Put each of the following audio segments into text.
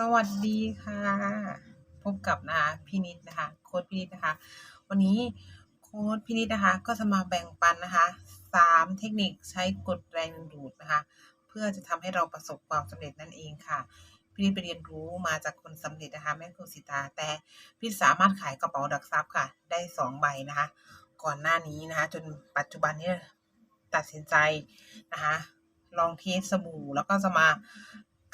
สวัสดีค่ะพบกับนะคะพี่นิดนะคะโค้ดพี่นิดนะคะ วันนี้โค้ดพี่นิดนะคะ ก็จะมาแบ่งปันนะคะสามเทคนิคใช้กดแรงดึงดูดนะคะ เพื่อจะทำให้เราประสบความสำเร็จนั่นเองค่ะพี่นิดไปเรียนรู้มาจากคนสำเร็จนะคะแม่ครูสิตาแต่พี่สามารถขายกระเป๋าดักซับค่ะ ได้สองใบนะคะ ก่อนหน้านี้นะคะ จนปัจจุบันนี้ตัดสินใจนะคะลองเทสสบู่แล้วก็จะมา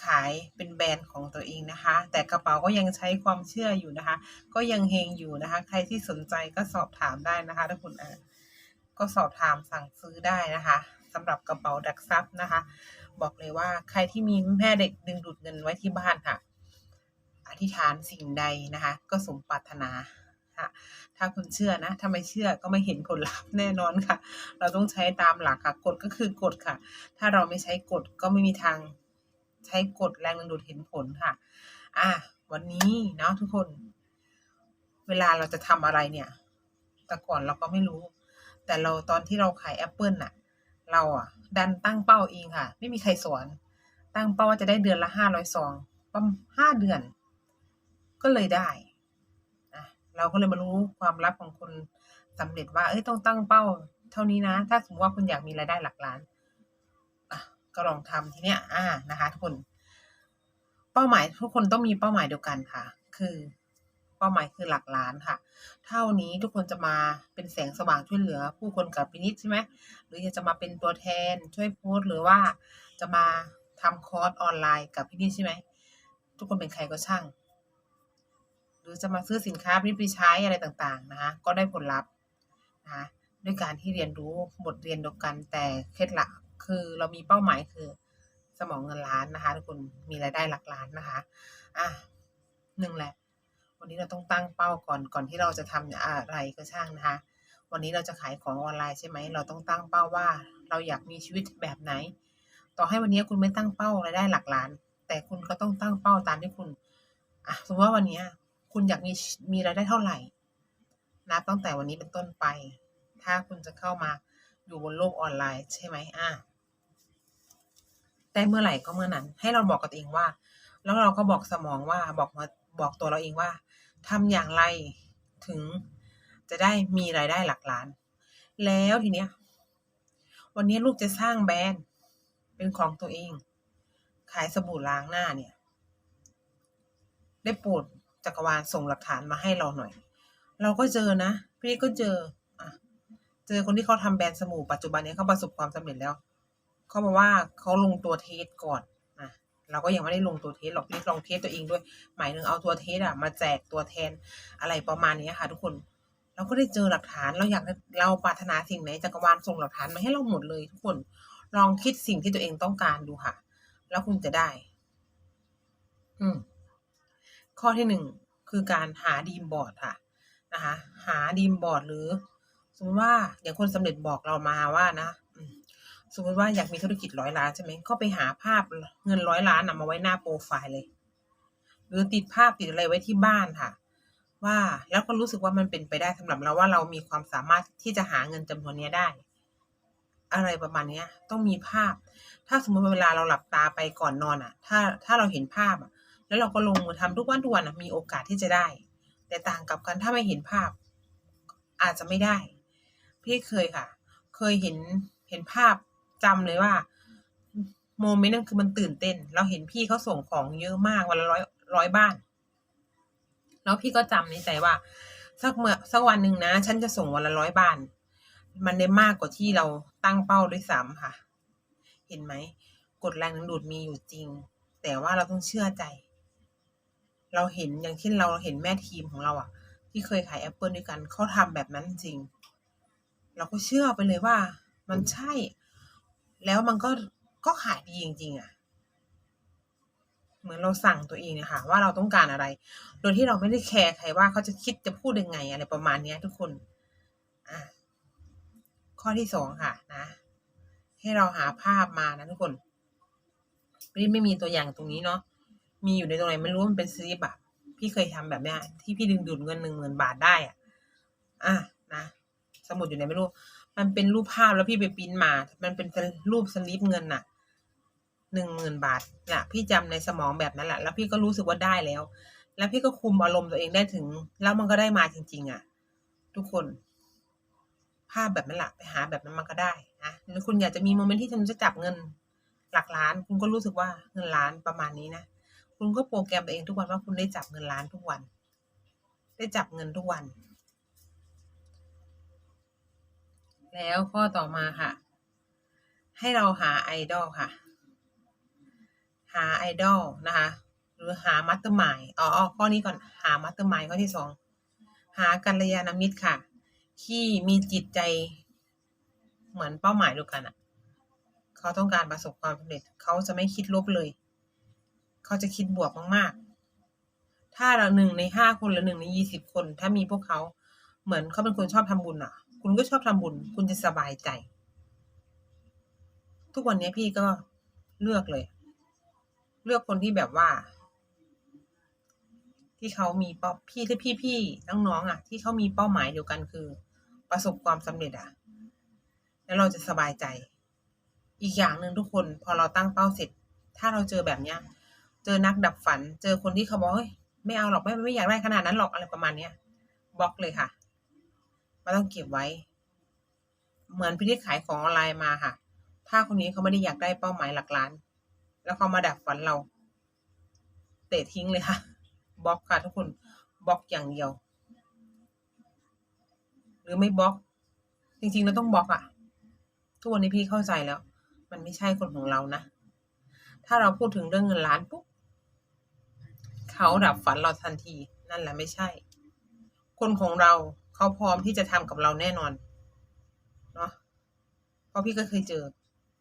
ขายเป็นแบรนด์ของตัวเองนะคะ แต่กระเป๋าก็ยังใช้ความเชื่ออยู่นะคะ ก็ยังเฮงอยู่นะคะ ใครที่สนใจก็สอบถามได้นะคะถ้าคุณอ่าก็สอบถามสั่งซื้อได้นะคะสำหรับกระเป๋าดักซับนะคะ บอกเลยว่าใครที่มีแม่เด็กดึงดูดเงินไว้ที่บ้านค่ะ อธิษฐานสิ่งใดนะคะ ก็สมปรารถนาค่ะถ้าคุณเชื่อนะถ้าไม่เชื่อก็ไม่เห็นผลลัพธ์แน่นอนค่ะ เราต้องใช้ตามหลักค่ะกฎก็คือกฎค่ะ ถ้าเราไม่ใช้กฎก็ไม่มีทาง ใช้กฎแรงดึงดูดเห็นผลค่ะ อะวันนี้เนาะทุกคน เวลาเราจะทำอะไรเนี่ย แต่ก่อนเราก็ไม่รู้ แต่เราตอนที่เราขายแอปเปิลน่ะ เราอะ ดันตั้งเป้าเองค่ะ ไม่มีใครสอน ตั้งเป้าว่าจะได้เดือนละห้าร้อยซองประมาณห้าเดือน ก็เลยได้อะเราก็เลยมารู้ความลับของคนสำเร็จว่า เอ้ยต้องตั้งเป้า เท่านี้นะ ถ้าสมมติว่าคุณอยากมีรายได้หลักล้าน ก็ลองทำทีเนี้ยอ่านะคะ ทุกคน เป้าหมายทุกคนต้องมีเป้าหมายเดียวกันค่ะ คือเป้าหมายคือหลักล้านค่ะ เท่านี้ทุกคนจะมาเป็นแสงสว่างช่วยเหลือ ผู้คนกับพินิจใช่ไหมหรือจะมาเป็นตัวแทนช่วยโพสต์หรือว่าจะมาทำคอร์สออนไลน์กับพี่นิดใช่ไหมทุกคนเป็นใครก็ช่าง หรือจะมาซื้อสินค้าพี่ไปใช้อะไรต่างๆนะคะ ก็ได้ผลลัพธ์นะคะด้วยการที่เรียนรู้บทเรียนเดียวกันแต่เคล็ดลับ คือเรามีเป้าหมายคือ สมองเงินล้านนะคะทุกคนมีรายได้หลักล้านนะคะ อะหนึ่งแหละ วันนี้เราต้องตั้งเป้าก่อนก่อนที่เราจะทำอะไรก็ช่างนะคะ วันนี้เราจะขายของออนไลน์ใช่ไหมเราต้องตั้งเป้าว่า เราอยากมีชีวิตแบบไหน ต่อให้วันนี้คุณไม่ตั้งเป้ารายได้หลักล้าน แต่คุณก็ต้องตั้งเป้าตามที่คุณอะสมมติว่าวันนี้คุณอยากมีมีรายได้เท่าไหร่นับตั้งแต่วันนี้เป็นต้นไป ถ้าคุณจะเข้ามาอยู่บนโลกออนไลน์ใช่ไหมอะ ได้เมื่อไหร่ก็เมื่อนั้น ให้เราบอกกับตัวเองว่า แล้วเราก็บอกสมองว่าบอกมาบอกตัวเราเองว่าทำอย่างไรถึงจะได้มีรายได้หลักล้าน แล้วทีเนี้ย วันนี้ลูกจะสร้างแบรนด์เป็นของตัวเอง ขายสบู่ล้างหน้าเนี่ย ได้โปรดจักรวาลส่งหลักฐานมาให้เราหน่อย เราก็เจอนะ พี่ก็เจออะเจอคนที่เขาทำแบรนด์สบู่ปัจจุบันนี้เขาประสบความสำเร็จแล้ว เขาบอกว่าเขาลงตัวเทสก่อนนะเราก็ยังไม่ได้ลงตัวเทสหรอกพี่ลองเทสตัวเองด้วย หมายถึงเอาตัวเทสอะมาแจกตัวแทนอะไรประมาณนี้ค่ะ ทุกคนเราก็ได้เจอหลักฐานเราอยากเราปรารถนาสิ่งไหนจักรวาลส่งหลักฐานมาให้เราหมดเลย ทุกคนลองคิดสิ่งที่ตัวเองต้องการดูค่ะ แล้วคุณจะได้ อืมข้อที่หนึ่งคือการหาดีมบอร์ดค่ะนะคะ หาดีมบอร์ดหรือ สมมติว่าอย่างคนสำเร็จบอกเรามาว่านะ สมมติว่าอยากมีธุรกิจร้อยล้านใช่ไหมก็ไปหาภาพเงินร้อยล้านนะมาไว้หน้าโปรไฟล์เลย หรือติดภาพติดอะไรไว้ที่บ้านค่ะ ว่าแล้วก็รู้สึกว่ามันเป็นไปได้สำหรับเราว่าเรามีความสามารถที่จะหาเงินจำนวนนี้ได้ อะไรประมาณเนี้ยต้องมีภาพ ถ้าสมมติเวลาเราหลับตาไปก่อนนอนอะ ถ้าถ้าเราเห็นภาพอะ แล้วเราก็ลงมือทำทุกวันทุกวันอะมีโอกาสที่จะได้ แต่ต่างกับกันถ้าไม่เห็นภาพ อาจจะไม่ได้ พี่เคยค่ะ เคยเห็นเห็นภาพ จำเลยว่าโมเมนต์นั้นคือมันตื่นเต้น เราเห็นพี่เขาส่งของเยอะมากวันละร้อยร้อยบ้าน แล้วพี่ก็จำในใจว่า สักเมื่อสักวันหนึ่งนะ ฉันจะส่งวันละร้อยบ้าน มันได้มากกว่าที่เราตั้งเป้าด้วยซ้ำค่ะ เห็นไหมกฎแรงดึงดูดมีอยู่จริง แต่ว่าเราต้องเชื่อใจ เราเห็นอย่างเช่นเราเห็นแม่ทีมของเราอะที่เคยขายแอปเปิลด้วยกันเขาทำแบบนั้นจริง เราก็เชื่อไปเลยว่า มันใช่ แล้วมันก็ก็ขายดีจริงๆอะเหมือนเราสั่งตัวเองนี่ยค่ะว่าเราต้องการอะไร โดยที่เราไม่ได้แคร์ใครว่าเขาจะคิดจะพูดยังไงอะไรประมาณนี้ทุกคน อะ ข้อที่สองค่ะนะให้เราหาภาพมานะทุกคนพี่ไม่มีตัวอย่างตรงนี้เนาะมีอยู่ในตรงไหนไม่รู้มันเป็นสลิปอะพี่เคยทำแบบเนี้ยที่พี่ดึงดูดเงินหนึ่งหมื่นบาทได้อะอะนะสมุดอยู่ไหนไม่รู้ มันเป็นรูปภาพแล้วพี่ไปปิ้นมา มันเป็นรูปสลิปเงินน่ะหนึ่งหมื่นบาทน่ะ พี่จำในสมองแบบนั้นแหละแล้วพี่ก็รู้สึกว่าได้แล้ว แล้วพี่ก็คุมอารมณ์ตัวเองได้ถึง แล้วมันก็ได้มาจริง ๆ อะ ทุกคน ภาพแบบนั้นแหละไปหาแบบนั้นมันก็ได้นะหรือคุณอยากจะมีโมเมนต์ที่คุณจะจับเงิน หลักล้าน คุณก็รู้สึกว่าเงินล้านประมาณนี้นะคุณก็โปรแกรมตัวเองทุกวันว่าคุณได้จับเงินล้านทุกวัน ได้จับเงินทุกวัน แล้วข้อต่อมาค่ะ ให้เราหาไอดอลค่ะ หาไอดอลนะคะ หรือหามัตเตอร์มายอ๋อข้อนี้ก่อนหามัตเตอร์มายข้อที่สองหากัลยาณมิตรค่ะ ที่มีจิตใจเหมือนเป้าหมายเดียวกันอะ เขาต้องการประสบความสำเร็จ เขาจะไม่คิดลบเลย เขาจะคิดบวกมากๆ ถ้าเราหนึ่งในห้าคนหรือหนึ่งในยี่สิบคน ถ้ามีพวกเขาเหมือนเขาเป็นคนชอบทำบุญอะ คุณก็ชอบทำบุญ คุณจะสบายใจ ทุกวันนี้พี่ก็เลือกเลย เลือกคนที่แบบว่า ที่เขามีเป้าพี่ที่พี่พี่น้องๆอะ ที่เขามีเป้าหมายเดียวกันคือ ประสบความสำเร็จอะ แล้วเราจะสบายใจ อีกอย่างหนึ่งทุกคน พอเราตั้งเป้าเสร็จ ถ้าเราเจอแบบเนี้ย เจอนักดับฝัน เจอคนที่เขาบอกเฮ้ยไม่เอาหรอกไม่ไม่อยากได้ขนาดนั้นหรอกอะไรประมาณเนี้ยบล็อกเลยค่ะ ไม่ต้องเก็บไว้ เหมือนพี่ที่ขายของออนไลน์มาค่ะ ถ้าคนนี้เขาไม่ได้อยากได้เป้าหมายหลักล้าน แล้วเขามาดับฝันเรา เตะทิ้งเลยค่ะบล็อกค่ะทุกคนบล็อกอย่างเดียว หรือไม่บล็อก จริงๆเราต้องบล็อกอะทุกวันนี้พี่เข้าใจแล้ว มันไม่ใช่คนของเรานะ ถ้าเราพูดถึงเรื่องเงินล้านปุ๊บเขาดับฝันเราทันที นั่นแหละไม่ใช่ คนของเรา เขาพร้อมที่จะทำกับเราแน่นอนเนาะเพราะพี่ก็เคยเจอ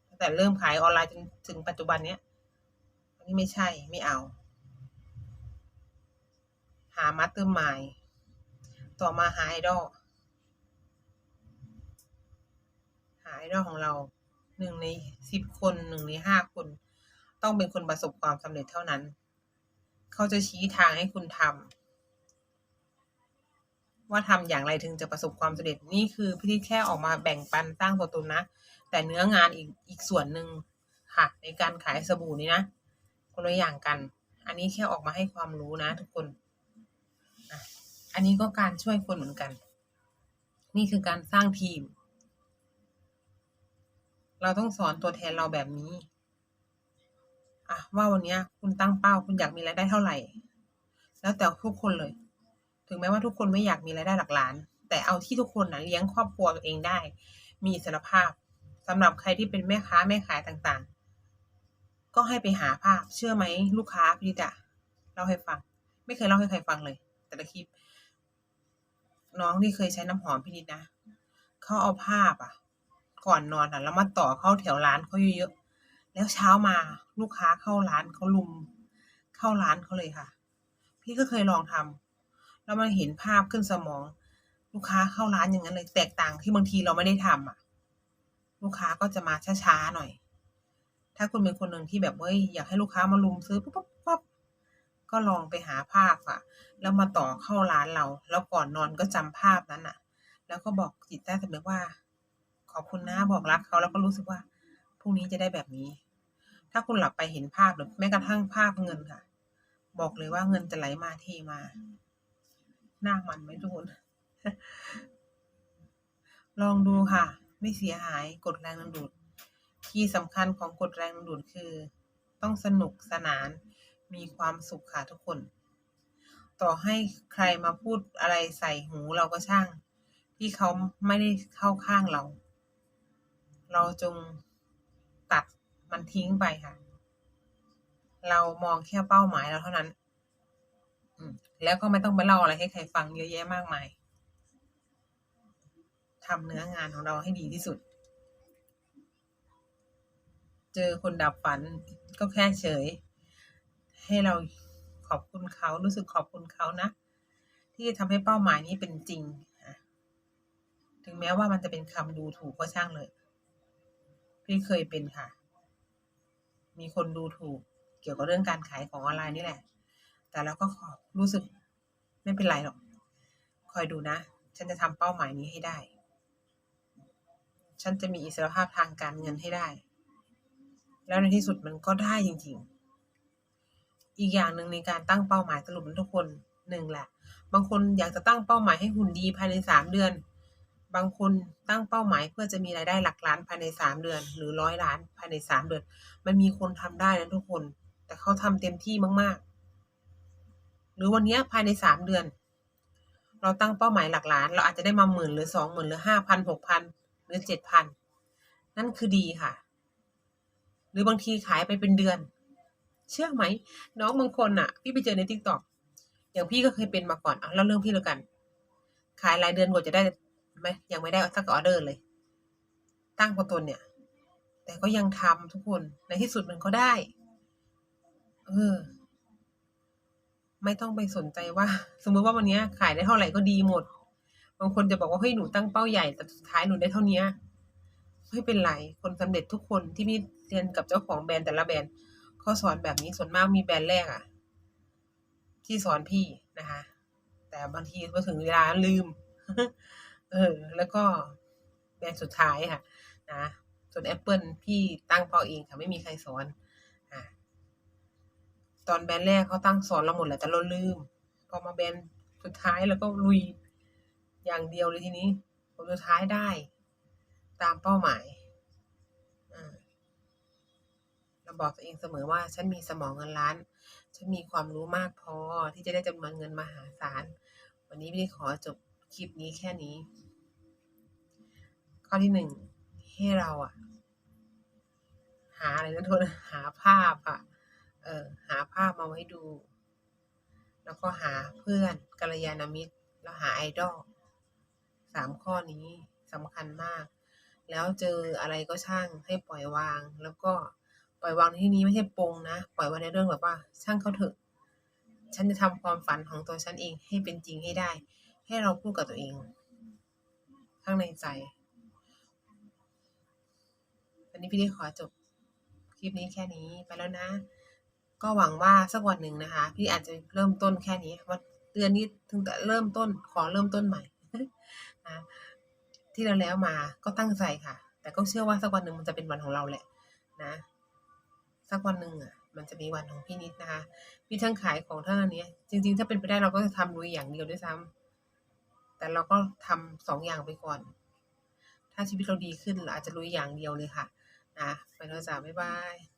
ตั้งแต่เริ่มขายออนไลน์จนถึงปัจจุบันเนี้ยอันนี้ไม่ใช่ไม่เอา หามาสเตอร์มายต่อมาหาไอดอลหาไอดอลของเราหนึ่งในสิบคนหนึ่งในห้าคน ต้องเป็นคนประสบความสำเร็จเท่านั้น เขาจะชี้ทางให้คุณทำ ว่าทำอย่างไรถึงจะประสบความสำเร็จนี่คือพี่ที่แค่ออกมาแบ่งปันสร้างตัวตนนะ แต่เนื้องานอีกอีกส่วนหนึ่งค่ะในการขายสบู่นี้นะคนละอย่างกัน อันนี้แค่ออกมาให้ความรู้นะ ทุกคนอันนี้ก็การช่วยคนเหมือนกัน นี่คือการสร้างทีม เราต้องสอนตัวแทนเราแบบนี้อะว่าวันนี้คุณตั้งเป้าคุณอยากมีรายได้เท่าไหร่ แล้วแต่ทุกคนเลย ถึงแม้ว่าทุกคนไม่อยากมีรายได้หลักล้าน แต่เอาที่ทุกคนนะเลี้ยงครอบครัวเองได้ มีอิสรภาพสำหรับใครที่เป็นแม่ค้าแม่ขายต่างๆ ก็ให้ไปหาภาพเชื่อไหมลูกค้าพี่จะเล่าให้ฟัง ไม่เคยเล่าให้ใครฟังเลย แต่ละคลิป น้องที่เคยใช้น้ำหอมพี่นิดนะเขาเอาภาพอะ ก่อนนอนอะแล้วมาต่อเข้าแถวร้านเขาเยอะๆแล้วเช้ามาลูกค้าเข้าร้านเขาลุม เข้าร้านเขาเลยค่ะ พี่ก็เคยลองทำ แล้วมันเห็นภาพขึ้นสมอง ลูกค้าเข้าร้านอย่างนั้นเลยแตกต่างที่บางทีเราไม่ได้ทำอะ ลูกค้าก็จะมาช้าๆหน่อย ถ้าคุณเป็นคนหนึ่งที่แบบเฮ้ยอยากให้ลูกค้ามาลุมซื้อปุ๊บปุ๊บปุ๊บก็ลองไปหาภาพอะ แล้วมาต่อเข้าร้านเรา แล้วก่อนนอนก็จำภาพนั้นอะ แล้วก็บอกจิตใต้สำนึกว่า ขอบคุณนะบอกรักเขาแล้วก็รู้สึกว่าพรุ่งนี้จะได้แบบนี้ ถ้าคุณหลับไปเห็นภาพหรือแม้กระทั่งภาพเงินค่ะ บอกเลยว่าเงินจะไหลมาเทมา หน้ามันไหมทุกคน ลองดูค่ะ ไม่เสียหายกดแรงดึงดูด ที่สำคัญของกดแรงดึงดูดคือ ต้องสนุกสนานมีความสุขค่ะทุกคน ต่อให้ใครมาพูดอะไรใส่หูเราก็ช่าง ที่เขาไม่ได้เข้าข้างเรา เราจงตัดมันทิ้งไปค่ะ เรามองแค่เป้าหมายเราเท่านั้น แล้วก็ไม่ต้องไปเล่าอะไรให้ใครฟังเยอะแยะมากมายทำเนื้องานของเราให้ดีที่สุด เจอคนดับฝันก็แค่เฉย ให้เราขอบคุณเขารู้สึกขอบคุณเขานะ ที่ทำให้เป้าหมายนี้เป็นจริง ถึงแม้ว่ามันจะเป็นคำดูถูกก็ช่างเลย พี่เคยเป็นค่ะ มีคนดูถูกเกี่ยวกับเรื่องการขายของออนไลน์นี่แหละ แต่เราก็ขอรู้สึกไม่เป็นไรหรอก คอยดูนะ ฉันจะทำเป้าหมายนี้ให้ได้ ฉันจะมีอิสรภาพทางการเงินให้ได้ แล้วในที่สุดมันก็ได้จริง ๆ อีกอย่างหนึ่งในการตั้งเป้าหมายสรุปนะทุกคนหนึ่งแหละ บางคนอยากจะตั้งเป้าหมายให้หุ่นดีภายในสามเดือน บางคนตั้งเป้าหมายเพื่อจะมีรายได้หลักล้านภายในสามเดือน หรือร้อยล้านภายในสามเดือน มันมีคนทำได้นะทุกคน แต่เขาทำเต็มที่มากๆ รือวันนี้ภายในสามเดือน เราตั้งเป้าหมายหลักล้าน เราอาจจะได้มาหมื่นหรือสองหมื่นหรือห้าพันหกพันหรือเจ็ดพันนั่นคือดีค่ะ หรือบางทีขายไปเป็นเดือน เชื่อไหม น้องบางคนอะ พี่ไปเจอในทิกตอกอย่างพี่ก็เคยเป็นมาก่อนอะเล่าเรื่องพี่แล้วกัน ขายรายเดือนกว่าจะได้ไหมยังไม่ได้สักออเดอร์เลย ตั้งตัวตนเนี่ย แต่ก็ยังทำทุกคนในที่สุดมันก็ได้ เออ ไม่ต้องไปสนใจว่า สมมติว่าวันนี้ขายได้เท่าไหร่ก็ดีหมด บางคนจะบอกว่าเฮ้ยหนูตั้งเป้าใหญ่แต่สุดท้ายหนูได้เท่านี้ไม่เป็นไรคนสำเร็จทุกคนที่พี่เรียนกับเจ้าของแบรนด์แต่ละแบรนด์เขาสอนแบบนี้ส่วนมากมีแบรนด์แรกอะที่สอนพี่นะคะ แต่บางทีพอถึงเวลาลืม เออ แล้วก็แบรนด์สุดท้ายค่ะ นะส่วน Apple พี่ตั้งเป้าเองค่ะไม่มีใครสอน ตอนแบนด์แรกเขาตั้งสอนเราหมดแหละแต่เราลืม พอมาแบนด์สุดท้ายแล้วก็ลุยอย่างเดียวเลยทีนี้ผลสุดท้ายได้ ตามเป้าหมายเราบอกตัวเองเสมอว่าฉันมีสมองเงินล้าน ฉันมีความรู้มากพอที่จะได้จำนวนเงินมหาศาล วันนี้พี่ขอจบคลิปนี้แค่นี้ ข้อที่หนึ่งให้เราอะหาอะไรนะทุนหาภาพอะเออ มาไว้ดู แล้วก็หาเพื่อนกัลยาณมิตร แล้วหาไอดอลสามข้อนี้สำคัญมาก แล้วเจออะไรก็ช่างให้ปล่อยวาง แล้วก็ปล่อยวางในที่นี้ไม่ใช่ปรงนะ ปล่อยวางในเรื่องแบบว่า ช่างเขาเถอะ ฉันจะทำความฝันของตัวฉันเองให้เป็นจริงให้ได้ ให้เราพูดกับตัวเอง ข้างในใจวันนี้พี่ได้ขอจบคลิปนี้แค่นี้ไปแล้วนะ ก็หวังว่าสักวันหนึ่งนะคะ พี่อาจจะเริ่มต้นแค่นี้ว่าเดือนนี้ถึงแต่เริ่มต้นขอเริ่มต้นใหม่นะที่เราแล้วมาก็ตั้งใจค่ะ แต่ก็เชื่อว่าสักวันหนึ่งมันจะเป็นวันของเราแหละนะสักวันหนึ่งอะมันจะมีวันของพี่นิดนะคะพี่ทั้งขายของทั้งอันเนี้ยจริง ๆ ถ้าเป็นไปได้เราก็จะทำลุยอย่างเดียวด้วยซ้ำแต่เราก็ทำสองอย่างไปก่อน ถ้าชีวิตเราดีขึ้นเราอาจจะลุยอย่างเดียวเลยค่ะนะไปแล้วจ้าบ๊ายบาย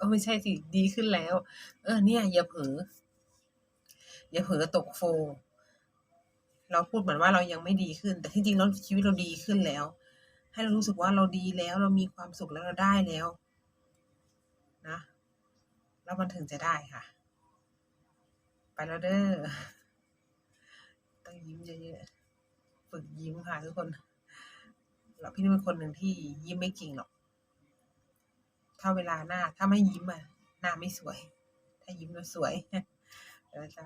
ก็ไม่ใช่สิดีขึ้นแล้ว เออ เนี่ย อย่าเผลออย่าเผลอตกโฟ เราพูดเหมือนว่าเรายังไม่ดีขึ้น แต่ที่จริงแล้วชีวิตเราดีขึ้นแล้ว ให้เรารู้สึกว่าเราดีแล้วเรามีความสุขแล้วเราได้แล้ว นะ แล้วมันถึงจะได้ค่ะ ไปแล้วเด้อต้องยิ้มเยอะๆฝึกยิ้มค่ะทุกคนเราพี่นี่เป็นคนหนึ่งที่ยิ้มไม่จริงหรอก ถ้าเวลาหน้า ถ้าไม่ยิ้มอะหน้าไม่สวย ถ้ายิ้มแล้วสวยเราจะ